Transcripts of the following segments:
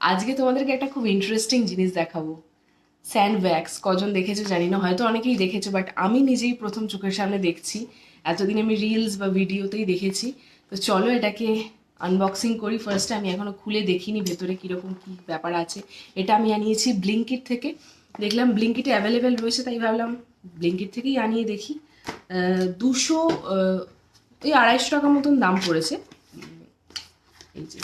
আজকে তোমাদেরকে একটা খুব ইন্টারেস্টিং জিনিস দেখাবো। স্যান্ড ওয়্যাক্স কজন দেখেছ জানি না, হয়তো অনেকেই দেখেছ বাট আমি নিজেই প্রথম চোখের সামনে দেখছি। এতদিন আমি রিলস বা ভিডিওতেই দেখেছি। তো চলো এটাকে আনবক্সিং করি। ফার্স্টে আমি এখনও খুলে দেখিনি ভেতরে কীরকম কী ব্যাপার আছে। এটা আমি আনিয়েছি ব্লিঙ্কিট থেকে। দেখলাম ব্লিঙ্কিটে অ্যাভেলেবেল রয়েছে, তাই ভাবলাম ব্লিঙ্কিট থেকেই আনিয়ে দেখি। দুশো ওই আড়াইশো টাকা মতন দাম পড়েছে। এই যে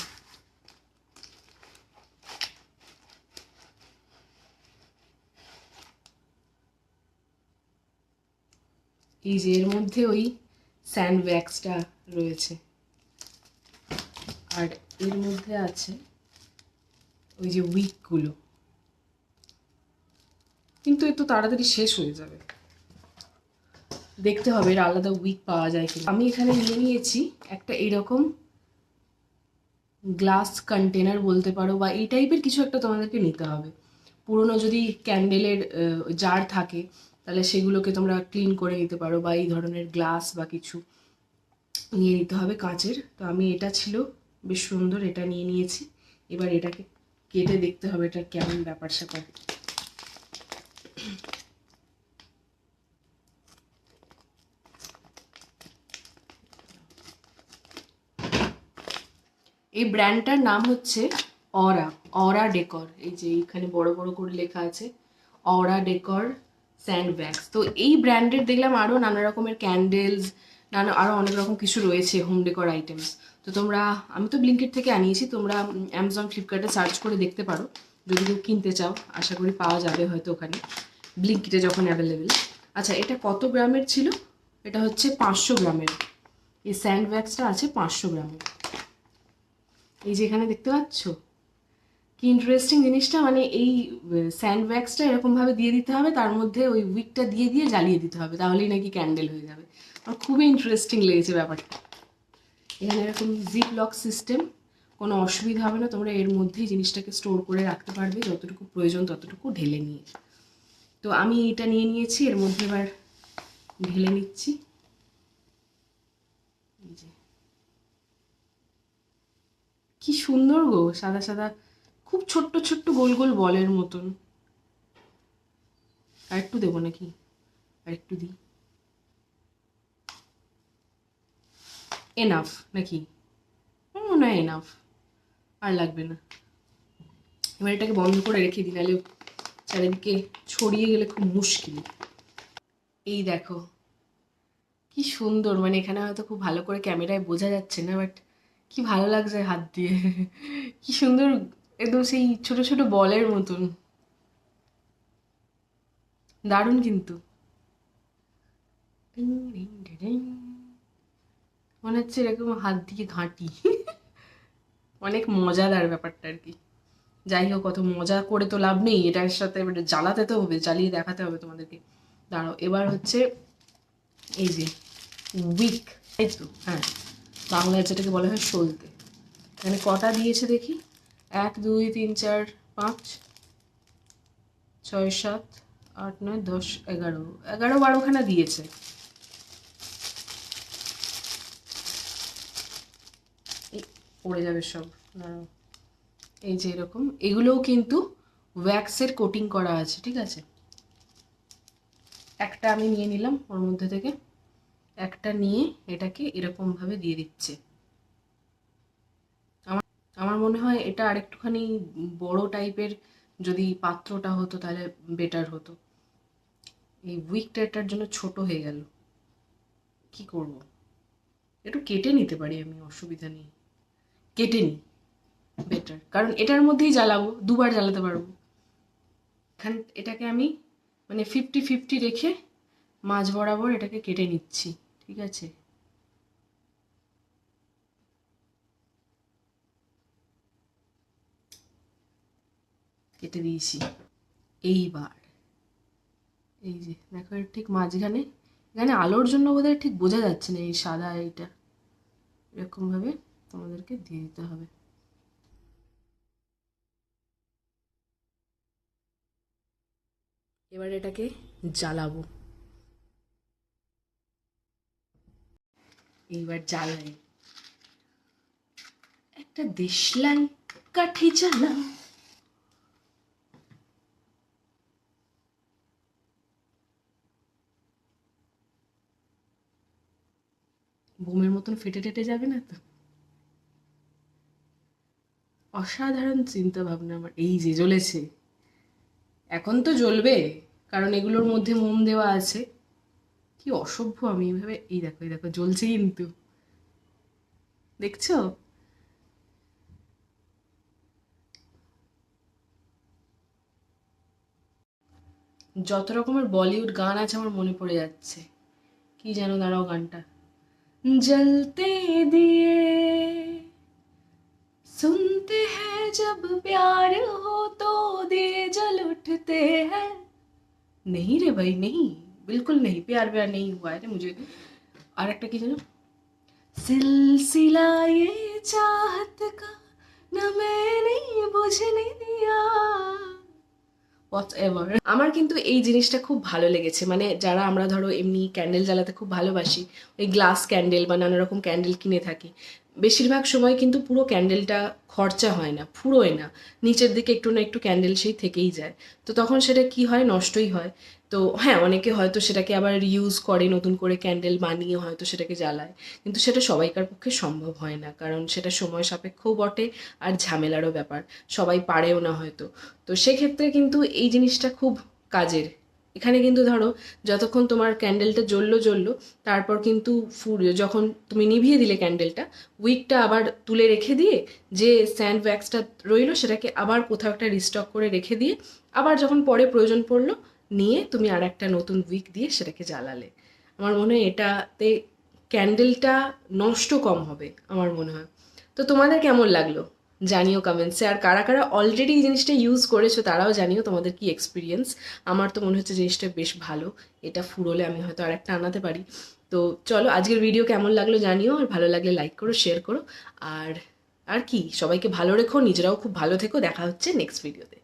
এই যে এর মধ্যে ওই স্যান্ড ওয়্যাক্সটা রয়েছে। আর এর মধ্যে আছে ওই যে উইকগুলো। কিন্তু এ তো তাড়াতাড়ি শেষ হয়ে যাবে। দেখতে হবে এর আলাদা উইক পাওয়া যায় কিনা। আমি এখানে নিয়ে নিয়েছি একটা এরকম গ্লাস কন্টেনার বলতে পারো বা এই টাইপের কিছু একটা তোমাদেরকে নিতে হবে। পুরনো যদি ক্যান্ডেলের জার থাকে তাহলে সেগুলোকে তোমরা ক্লিন করে নিতে পারো বা এই ধরনের গ্লাস বা কিছু নিয়ে নিতে হবে কাঁচের। তো আমি এটা ছিল, বেশ সুন্দর এটা নিয়ে নিয়েছি। এবার এটাকে কেটে দেখতে হবে এটা কেমন ব্যাপার স্যাপার। এই ব্র্যান্ডটার নাম হচ্ছে অরা অরা ডেকর এই যে এইখানে বড় বড় করে লেখা আছে অরা ডেকর স্যান্ড ব্যাগস তো এই ব্র্যান্ডের দেখলাম আরও নানা রকমের ক্যান্ডেলস নানা আরও অনেক রকম কিছু রয়েছে হোম ডেকর আইটেমস তো তোমরা, আমি তো ব্লিঙ্কেট থেকে আনিয়েছি, তোমরা অ্যামাজন ফ্লিপকার্টে সার্চ করে দেখতে পারো। যদি কেউ কিনতে চাও, আশা করি পাওয়া যাবে হয়তো ওখানে ব্লিঙ্কিটে যখন অ্যাভেলেবেল আচ্ছা এটা কত গ্রামের ছিল? এটা হচ্ছে পাঁচশো গ্রামের। এই স্যান্ড ব্যাগসটা আছে পাঁচশো গ্রামের। এই যে এখানে দেখতে পাচ্ছ? কি ইন্টারেস্টিং জিনিসটা মানে এই স্যান্ড ওয়্যাক্সটা এরকমভাবে দিয়ে দিতে হবে, তার মধ্যে ওই উইকটা দিয়ে দিয়ে জ্বালিয়ে দিতে হবে, তাহলেই নাকি ক্যান্ডেল হয়ে যাবে। আমার খুবই ইন্টারেস্টিং লেগেছে ব্যাপারটা। এখানে এরকম জিপ লক সিস্টেম কোনো অসুবিধা হবে না, তোমরা এর মধ্যেই জিনিসটাকে স্টোর করে রাখতে পারবে, যতটুকু প্রয়োজন ততটুকু ঢেলে নিয়ে। তো আমি এটা নিয়ে নিয়েছি, এর মধ্যে এবার ঢেলে নিচ্ছি। কি সুন্দর গো, সাদা সাদা খুব ছোট্ট ছোট্ট গোল গোল বলের মতন। আর একটু দেবো নাকি? আর একটু দিই। এনাফ নাকি? আমার মনে হয় এনাফ আর লাগবে না। এবার এটাকে বন্ধ করে রেখে দিই নাহলে চারিদিকে ছড়িয়ে গেলে খুব মুশকিল। এই দেখো, কি সুন্দর। মানে এখানে হয়তো খুব ভালো করে ক্যামেরায় বোঝা যাচ্ছে না, বাট কি ভালো লাগছে হাত দিয়ে। কি সুন্দর একদম সেই ছোট ছোট বলের মতন। দারুণ কিন্তু। মনে হচ্ছে এরকম হাত দিয়ে ঘাঁটি। অনেক মজাদার ব্যাপারটা আর কি। যাই হোক কত মজা করে তো লাভ নেই। এটার সাথে এবারে জ্বালাতে তো হবে, জ্বালিয়ে দেখাতে হবে তোমাদেরকে। দাঁড়াও, এবার হচ্ছে এই যে উইক এই তো? হ্যাঁ বাংলায় যেটাকে বলা হয় সলতে। এখানে কটা দিয়েছে দেখি? এক, দুই, তিন, চার, পাঁচ, ছয়, সাত, আট, নয়, দশ, এগারো। এগারো বারোখানা দিয়েছে। পড়ে যাবে সব। এই যে এরকম। এগুলোও কিন্তু ওয়্যাক্সের কোটিং করা আছে, ঠিক আছে? একটা আমি নিয়ে নিলাম ওর মধ্যে থেকে। একটা নিয়ে এটাকে এরকমভাবে দিয়ে দিচ্ছে। আমার মনে হয় এটা আরেকটুখানি বড় টাইপের যদি পাত্রটা হতো তাহলে বেটার হতো। এই উইকটা এটার জন্য ছোট হয়ে গেল। কি করব? একটু কেটে নিতে পারি আমি, অসুবিধা নেই। কেটে নিই বেটার কারণ এটার মধ্যেই জ্বালাবো, দুবার জ্বালাতে পারব। এখান, এটাকে আমি মানে ফিফটি ফিফটি রেখে মাঝ বরাবর এটাকে কেটে নিচ্ছি, ঠিক আছে? কেটে দিয়েছি এইবার। এই যে, দেখো এর ঠিক মাঝখানে। এখানে আলোর জন্য বোধহয় ঠিক বোঝা যাচ্ছে না এই সাদা এইটা। এরকমভাবে তোমাদেরকে দিয়ে দিতে হবে। এবার এটাকে জ্বালাবো। এইবার জ্বালাই। একটা দেশলাই কাঠি জ্বালা বোমের মতন ফেটে টেটে যাবে না তো? অসাধারণ চিন্তা ভাবনা আমার। এই যে জ্বলেছে। এখন তো জ্বলবে, কারণ এগুলোর মধ্যে মোম দেওয়া আছে। কি অসভ্য আমি এইভাবে এই দেখো এই দেখো জ্বলছে কিন্তু। দেখছ? যত রকমের বলিউড গান আছে, আমার মনে পড়ে যাচ্ছে। কি যেন দাঁড়াও গানটা। जलते दिए। सुनते हैं जब प्यार हो तो दिए जल उठते हैं। नहीं रे भाई, नहीं। बिल्कुल नहीं, प्यार प्यार नहीं हुआ है रे मुझे। और एक की चलो। सिलसिला ये चाहत का, न मैंने बुझने दिया। হোয়াটএভার আমার কিন্তু এই জিনিসটা খুব ভালো লেগেছে। মানে যারা আমরা ধরো এমনি ক্যান্ডেল জ্বালাতে খুব ভালোবাসি, ওই গ্লাস ক্যান্ডেল বা নানা রকম ক্যান্ডেল কিনে থাকি, বেশিরভাগ সময় কিন্তু পুরো ক্যান্ডেলটা খরচা হয় না ফুরোয় না। নিচের দিকে একটু না একটু ক্যান্ডেল সেই থেকেই যায়। তো তখন সেটা কি হয়? নষ্টই হয়। তো হ্যাঁ অনেকে হয়তো সেটাকে আবার ইউজ করে, নতুন করে ক্যান্ডেল বানিয়ে হয়তো সেটাকে জ্বালায়। কিন্তু সেটা সবাইকার পক্ষে সম্ভব হয় না, কারণ সেটা সময় সাপেক্ষও বটে আর ঝামেলারও ব্যাপার। সবাই পারেও না হয়তো। তো সেক্ষেত্রে কিন্তু এই জিনিসটা খুব কাজের। এখানে কিন্তু ধরো, যতক্ষণ তোমার ক্যান্ডেলটা জ্বললো জ্বললো, তারপর কিন্তু ফুর যখন তুমি নিভিয়ে দিলে ক্যান্ডেলটা উইকটা আবার তুলে রেখে দিয়ে যে স্যান্ড ওয়্যাক্সটা রইল, সেটাকে আবার কোথাও একটা রিস্টক করে রেখে দিয়ে, আবার যখন পরে প্রয়োজন পড়ল নিয়ে তুমি আর একটা নতুন উইক দিয়ে সেটাকে জ্বালালে। আমার মনে হয় এটাতে ক্যান্ডেলটা নষ্ট কম হবে, আমার মনে হয়। তো তোমাদের কেমন লাগল? জানিও কমেন্টসে আর কারা কারা অলরেডি এই জিনিসটা ইউজ করেছ, তারাও জানিও তোমাদের কি এক্সপিরিয়েন্স আমার তো মনে হচ্ছে জিনিসটা বেশ ভালো। এটা ফুরোলে আমি হয়তো আর একটা আনাতে পারি। তো চলো, আজকের ভিডিও কেমন লাগল জানিও। আর ভালো লাগলে লাইক করো শেয়ার করো। আর আর কি? সবাইকে ভালো রেখো, নিজেরাও খুব ভালো থেকো। দেখা হচ্ছে নেক্সট ভিডিওতে